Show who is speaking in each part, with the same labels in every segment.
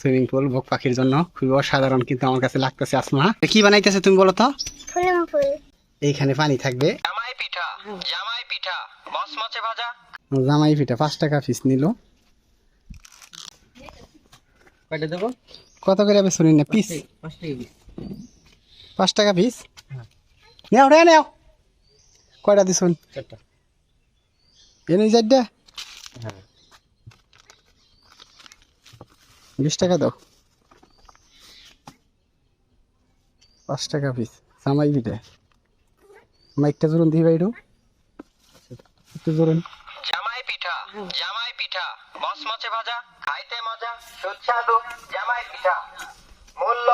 Speaker 1: Swimming pool বক পাখির জন্য। খুবই অসাধারণ কিন্তু আমার কাছে লাগতেছে আসমা। কি বানাইতেছে তুমি বলো তো? এইখানে পানি থাকবে।
Speaker 2: জামাই পিঠা জামাই পিঠা মচমচে ভাজা।
Speaker 1: জামাই পিঠা পাঁচ টাকা পিস নিল।
Speaker 2: কয়টা দেবো?
Speaker 1: কত করে হবে শুনি না পিস
Speaker 2: পাঁচ টাকা পিস
Speaker 1: পাঁচ টাকা পিস নেও রে নেও। কয়টা দিছুন
Speaker 2: চারটা।
Speaker 1: এনে চারটা
Speaker 2: হ্যাঁ।
Speaker 1: বিশ টাকা দাও। পাঁচ টাকা পিস জামাই পিঠা। মাইকটা জোরুন দিই বাইরু একটু জোরুন
Speaker 2: জামাই পিঠা জামাই পিঠা। মচমচে ভাজা খাইতে মজা। সুস্বাদু জামাই পিঠা। মূল্য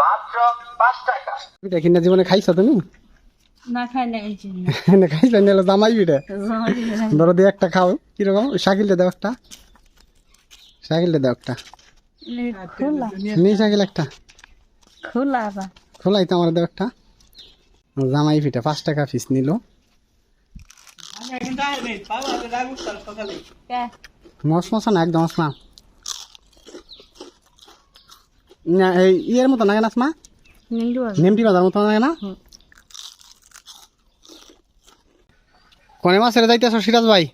Speaker 2: মাত্র পাঁচ টাকা।
Speaker 1: পিঠা কিনা জীবনে খাইছো তুমি?
Speaker 3: না খাই না এই জন্য।
Speaker 1: না জামাই পিঠা। ধরো দিয়ে একটা খাও। কীরকম? সাইকেলটা দাও একটা। সাইকেলটা দাও একটা।
Speaker 3: খোলা।
Speaker 1: একটা।
Speaker 3: খোলা আবার।
Speaker 1: খোলাই তো আমার দাও একটা। জামাই পিঠা পাঁচ টাকা পিস নিল।
Speaker 3: কে?
Speaker 1: মশা না একদম আসমা না এই ইয়ের মতো না কেন আসমা নেমটি বাজার মতো না? কেন মাছের যাইতেছ সিরাজ ভাই?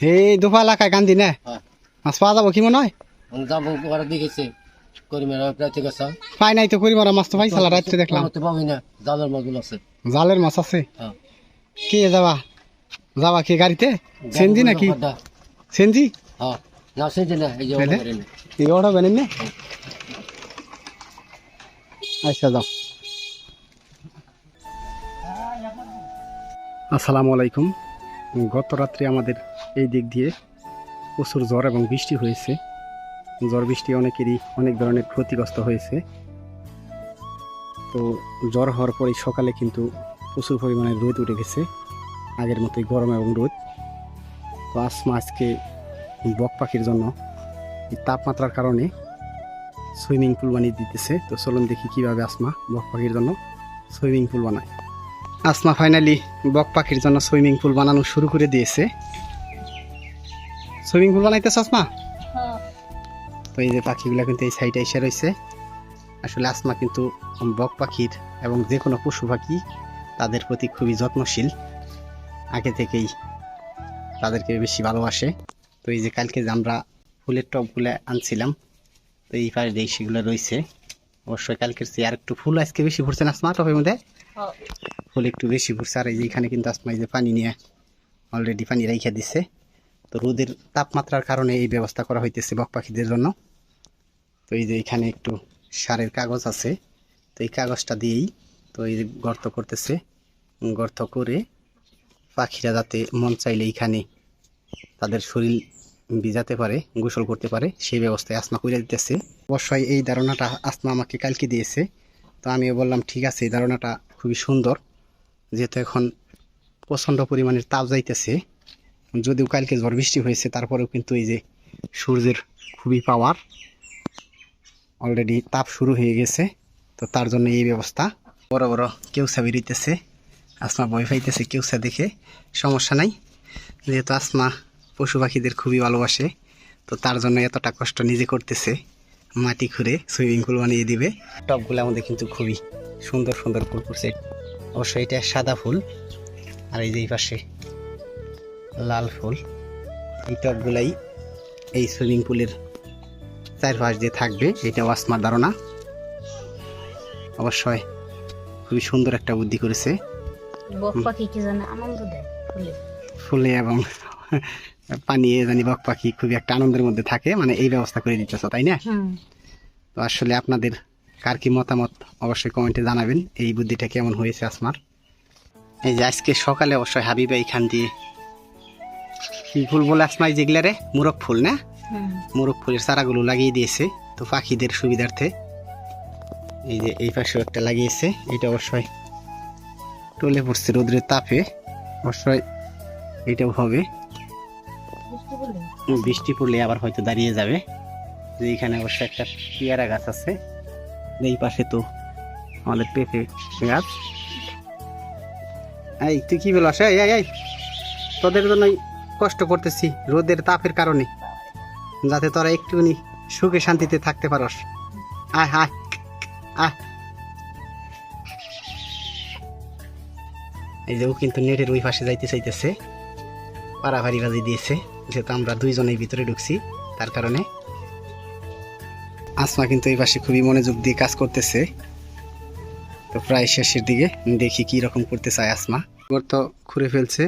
Speaker 1: এই দুফা এলাকায় কান্দি না। মাছ পাওয়া যাব কি মনে হয়?
Speaker 4: যাব ওরা দেখেছে করিমের প্রায় থেকে স্যার
Speaker 1: পাই নাই তো করি মারা মাছ তো পাইছিলা রাত্রে দেখলাম।
Speaker 4: তো পাবি না জালের মাছগুলো আছে।
Speaker 1: জালের মাছ আছে?
Speaker 4: হ্যাঁ।
Speaker 1: কে যাবা? যাবা কে গাড়িতে? সেনজি নাকি? সেনজি?
Speaker 4: হ্যাঁ। না সেটা না এই যে
Speaker 1: তাহলে?
Speaker 4: ওরা করেনি।
Speaker 1: এই অর্ডার বেনেন না। আচ্ছা যাও। আসসালামু আলাইকুম। গত রাত্রে আমাদের এই দিক দিয়ে প্রচুর ঝড় এবং বৃষ্টি হয়েছে। ঝড় বৃষ্টি অনেকেরই অনেক ধরনের ক্ষতিগ্রস্ত হয়েছে। তো জ্বর হওয়ার পরে সকালে কিন্তু প্রচুর পরিমাণে রোদ উঠে গেছে। আগের মতোই গরম এবং রোদ। তো আসমা আজকে বক পাখির জন্য তাপমাত্রার কারণে সুইমিং পুল বানিয়ে দিতেছে। তো চলুন দেখি কীভাবে আসমা বক পাখির জন্য সুইমিং পুল বানায়। আসমা ফাইনালি বক পাখির জন্য সুইমিং পুল বানানো শুরু করে দিয়েছে। সুইমিং পুল বানাইতেছে আসমা তো এই যে পাখিগুলো কিন্তু এই সাইডে এসে রয়েছে আসলে আসমা কিন্তু বক পাখির এবং যে কোনো পশু পাখি তাদের প্রতি খুবই যত্নশীল। আগে থেকেই তাদেরকে বেশি ভালোবাসে। তো এই যে কালকে যে আমরা ফুলের টবগুলো আনছিলাম তো এই পাশে দিয়ে সেগুলো রয়েছে অবশ্যই কালকের চেয়ে আর একটু ফুল আজকে বেশি ফুটছে না আসমা টবের মধ্যে? ফুল একটু বেশি ফুটছে। আর এই যে এখানে কিন্তু আসমা এই যে পানি নিয়ে অলরেডি পানি রেখে দিচ্ছে তো রোদের তাপমাত্রার কারণে এই ব্যবস্থা করা হইতেছে বক পাখিদের জন্য। তো এই যে এখানে একটু সারের কাগজ আছে, তো এই কাগজটা দিয়েই তো এই গর্ত করতেছে। গর্ত করে পাখিরা যাতে মন চাইলে এইখানে তাদের শরীর ভিজাতে পারে, গোসল করতে পারে, সেই ব্যবস্থায় আসমা করে দিতেছে। অবশ্যই এই ধারণাটা আসমা আমাকে কালকে দিয়েছে। তো আমিও বললাম, ঠিক আছে, এই ধারণাটা খুবই সুন্দর। যেহেতু এখন প্রচণ্ড পরিমাণের তাপ যাইতেছে যদিও কালকে ঝড় বৃষ্টি হয়েছে, তারপরেও কিন্তু এই যে সূর্যের খুবই পাওয়ার অলরেডি তাপ শুরু হয়ে গেছে, তো তার জন্য এই ব্যবস্থা। বড় বড় কেউসা বেরিতেছে আসমা ভয় পাইতেছে কেউসা দেখে সমস্যা নাই। যেহেতু আসমা পশু পাখিদের খুবই ভালোবাসে, তো তার জন্য এতটা কষ্ট নিজে করতেছে, মাটি খুঁড়ে সুইমিং পুল বানিয়ে দিবে। টবগুলো আমাদের কিন্তু খুবই সুন্দর সুন্দর ফুল করছে। অবশ্যই এটা সাদা ফুল আর এই যে এই পাশে লাল ফুল এই টবগুলাই এই সুইমিং পুলের চারপাশ দিয়ে থাকবে। এটাও আসমার ধারণা। অবশ্যই খুবই সুন্দর একটা বুদ্ধি করেছে।
Speaker 3: ফুলে।
Speaker 1: এবং পানি জানি বক পাখি খুবই একটা আনন্দের মধ্যে থাকে। মানে এই ব্যবস্থা করে দিতেছ তাই না? তো আসলে আপনাদের কার কি মতামত অবশ্যই কমেন্টে জানাবেন। এই বুদ্ধিটা কেমন হয়েছে আসমার এই যে আজকে সকালে অবশ্যই হাবিবা এইখান দিয়ে কি ফুল বলে আসমাই যেগুলা রে মুরগ ফুল না? মুরগ ফুলের চারাগুলো লাগিয়ে দিয়েছে। তো পাখিদের সুবিধার্থে এই যে এই পাশেও একটা লাগিয়েছে এটা অবশ্যই টলে পড়ছে রোদ্রের তাপে অবশ্যই এটাও হবে। বৃষ্টি পড়লে? আবার হয়তো দাঁড়িয়ে যাবে। যে এখানে অবশ্যই একটা পেয়ারা গাছ আছে এই পাশে তো আমাদের পেঁপে গাছ। এই তুই কি বলো আসে এই তোদের জন্যই কষ্ট করতেছি রোদের তাপের কারণে। যাতে তোরা একটুখানি সুখে শান্তিতে থাকতে পারস। আয় আয় আয়। এই যে ও কিন্তু নেটের ওই পাশে যাইতে চাইতেছে। পাড়াভাড়ি বাজি দিয়েছে, যেহেতু আমরা দুইজনের ভিতরে ঢুকছি, তার কারণে। আসমা কিন্তু এই পাশে খুবই মনোযোগ দিয়ে কাজ করতেছে। তো প্রায় শেষের দিকে দেখি কি রকম করতে চায় আসমা। তো খুঁড়ে ফেলছে।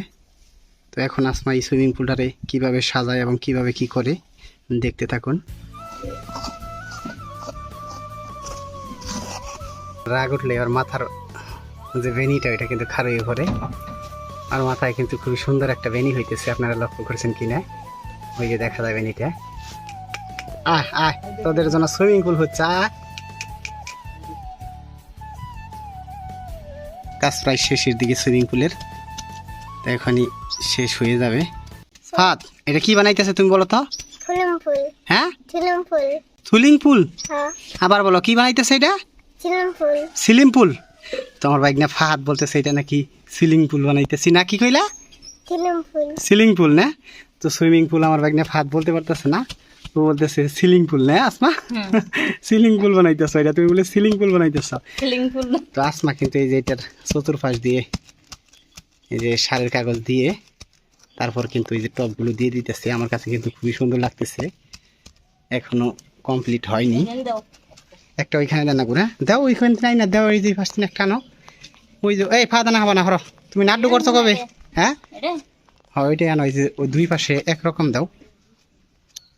Speaker 1: তো এখন আসমা এই সুইমিং পুলটারে কীভাবে সাজায় এবং কীভাবে কি করে, দেখতে থাকুন। রাগ উঠলে আর মাথার যে ভেনিটা, ওইটা কিন্তু খারইয়ে পড়ে। আর মাথায় কিন্তু খুবই সুন্দর একটা ভেনি হইতেছে, আপনারা লক্ষ্য করেছেন কিনা? ওই যে দেখা যায় ভেনিটা। আহ আহ, তোদের জন্য সুইমিং পুল হচ্ছে। কাজ প্রায় শেষের দিকে সুইমিং পুলের। তো এখনই শেষ হয়ে যাবে। ফাত এটা কি বানাইতেছে তুমি বলো তো?
Speaker 5: ফুল
Speaker 1: হ্যাঁ?
Speaker 5: ফুল
Speaker 1: সুইমিং পুল
Speaker 5: হ্যাঁ।
Speaker 1: আবার বলো কি বানাইতেছে এটা?
Speaker 5: ফুল
Speaker 1: সিলিং পুল তোমার বাইক না ফাহাদ বলতেছে এটা নাকি সিলিং পুল বানাইতেছি। না কি কইলা? সিলিং পুল না? তো সুইমিং পুল আমার বাইক না ফাহাদ বলতে পারতেছে না। ও বলতেছে সিলিং পুল না আসমা? সিলিং পুল বানাইতেছ এটা। তুমি বলে সিলিং পুল বানাইতেছ।
Speaker 3: ফিলিং ফুল
Speaker 1: তো আসমা কিন্তু এই যে এটার চতুর্পাশ দিয়ে এই যে সারের কাগজ দিয়ে তারপর কিন্তু এই যে টপগুলো দিয়ে দিতেছে আমার কাছে কিন্তু খুবই সুন্দর লাগতেছে। এখনও কমপ্লিট হয়নি। একটা ওইখানে দেন না করে দাও ওইখানে নাই না দাও এই যে ফার্স্ট দিন একটা ওই যে এই ফাদা না হবা না হর। তুমি নাড্ডু করছ কবে? হ্যাঁ? হ্যাঁ ওইটাই আনো ওই যে ওই দুই পাশে একরকম দাও।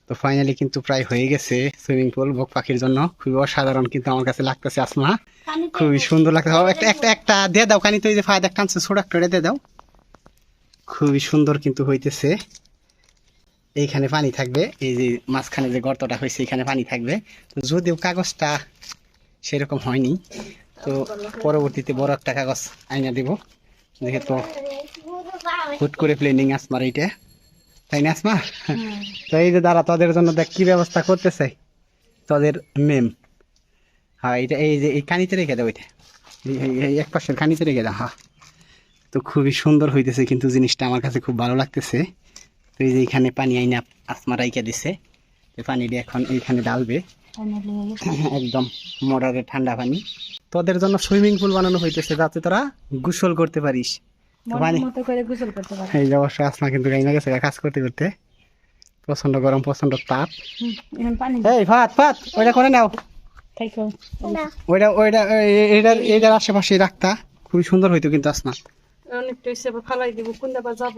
Speaker 1: তো ফাইনালি কিন্তু প্রায় হয়ে গেছে সুইমিং পুল বক পাখির জন্য। খুবই অসাধারণ কিন্তু আমার কাছে লাগতেছে আসমা। খুবই সুন্দর লাগতেছে। একটা একটা একটা দিয়ে দাও কানি তো এই যে ফায়দা একটা আনছে ছোট একটা দিয়ে দাও। খুবই সুন্দর কিন্তু হইতেছে। এইখানে পানি থাকবে এই যে মাঝখানে যে গর্তটা হয়েছে এখানে পানি থাকবে। তো যদিও কাগজটা সেরকম হয়নি তো পরবর্তীতে বড় একটা কাগজ আইনা দেব। যেহেতু হুট করে প্লেনিং আসমার এইটা। তাই না আসমা তো এই যে দাঁড়া তোদের জন্য দেখ কি ব্যবস্থা করতেছে। তোদের মেম হ্যাঁ এইটা এই যে এই কানিতে রেখে দাও এই- এই এক পাশের কানিতে রেখে দাও হ্যাঁ। তো খুবই সুন্দর হইতেছে কিন্তু জিনিসটা আমার কাছে খুব ভালো লাগতেছে। তো এই যে এইখানে পানি আইনা আসমা রাইকা দিছে তো পানিটা এখন এইখানে ডালবে একদম মোটরে ঠান্ডা পানি। তোদের জন্য সুইমিং পুল বানানো হইতেছে যাতে তোরা গোসল করতে পারিস। তো পানি
Speaker 3: মতো করে গোসল করতে পারে।
Speaker 1: এই যে অবশ্যই আসমা কিন্তু গাইনা গেছে কাজ করতে করতে। প্রচণ্ড গরম প্রচণ্ড তাপ।
Speaker 3: এখন
Speaker 1: এই ভাত ভাত ওইটা করে নাও। ওইটা ওইটা আশেপাশে রাখতা। খুবই সুন্দর হইতো কিন্তু আসমা।
Speaker 3: অনেকটা হিসেবে ফালাই দিব কোনটা বা যাব?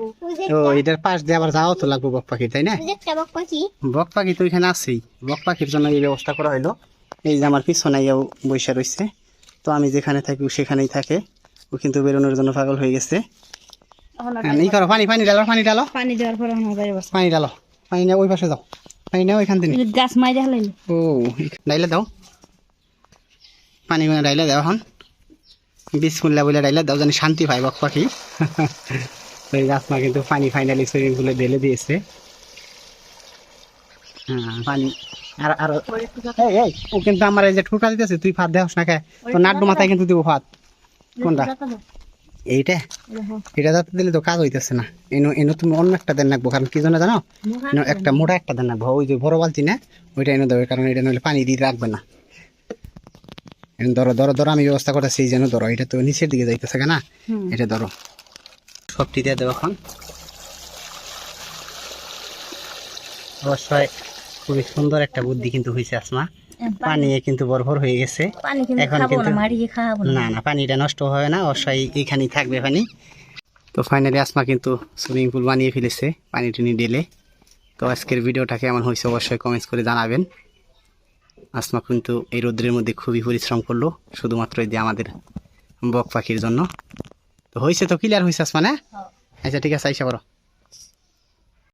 Speaker 1: ও এটার পাশ দিয়ে আবার যাওয়া তো লাগবো বক পাখির তাই না?
Speaker 5: বক পাখি।
Speaker 1: বক পাখি তো এখানে আছেই। বক পাখির জন্য এই ব্যবস্থা করা হইল। এই যে আমার পিছনে ইয়েও বৈশা রয়েছে তো আমি যেখানে থাকি ও সেখানেই থাকে। ও কিন্তু বেরোনোর জন্য পাগল হয়ে গেছে। হ্যাঁ, এই করো পানি পানি ডালো পানি ডালো
Speaker 3: পানি দেওয়ার পরে
Speaker 1: ডালো পানি নেও ওই পাশে যাও। পানি নেও ওইখান থেকে।
Speaker 3: গাছ হালাইলো
Speaker 1: ও ডাইলে দাও। পানি ডাইলে দাও এখন। বিসমুল্লা বলে ডাইলে দাও জানি শান্তি পাই বক পাখি তো এই আসমা কিন্তু পানি ফাইনালি সুইমিং পুলে ঢেলে দিয়েছে। হ্যাঁ পানি। আর আর এই এই ও কিন্তু আমার এই যে ঠুকা দিতেছে তুই দেওস না খায় তো নাড্ডু মাথায় কিন্তু দিব কোনটা? এইটা? এটা যাতে দিলে তো কাজ হইতেছে না। এনো এনো তুমি অন্য একটা দেন রাখব কারণ কি জন্য জানো একটা মোটা একটা দেন রাখব। ওই যে বড় বালতি না ওইটা এনে দেবে কারণ এটা নইলে পানি দিয়ে রাখবে না। ধরো ধরো ধরো আমি ব্যবস্থা করতেছি যেন ধরো এটা তো নিচের দিকে যাইতেছে না? এটা ধরো। সবটি দিয়ে দেবো এখন। অবশ্যই খুবই সুন্দর একটা বুদ্ধি কিন্তু হয়েছে আসমা। পানি কিন্তু ভরভর হয়ে গেছে। এখন কিন্তু-
Speaker 3: না।
Speaker 1: না না পানিটা নষ্ট হবে না অবশ্যই এখানেই থাকবে পানি। তো ফাইনালি আসমা কিন্তু সুইমিং পুল বানিয়ে ফেলেছে পানি টানি ডেলে। তো আজকের ভিডিওটা কেমন হয়েছে অবশ্যই কমেন্টস করে জানাবেন। আসমা কিন্তু এই রোদ্রের মধ্যে খুবই পরিশ্রম করল শুধুমাত্র এই যে আমাদের বক পাখির জন্য। তো হয়েছে তো ক্লিয়ার হয়েছে আসমা না? আচ্ছা ঠিক আছে আইসা করো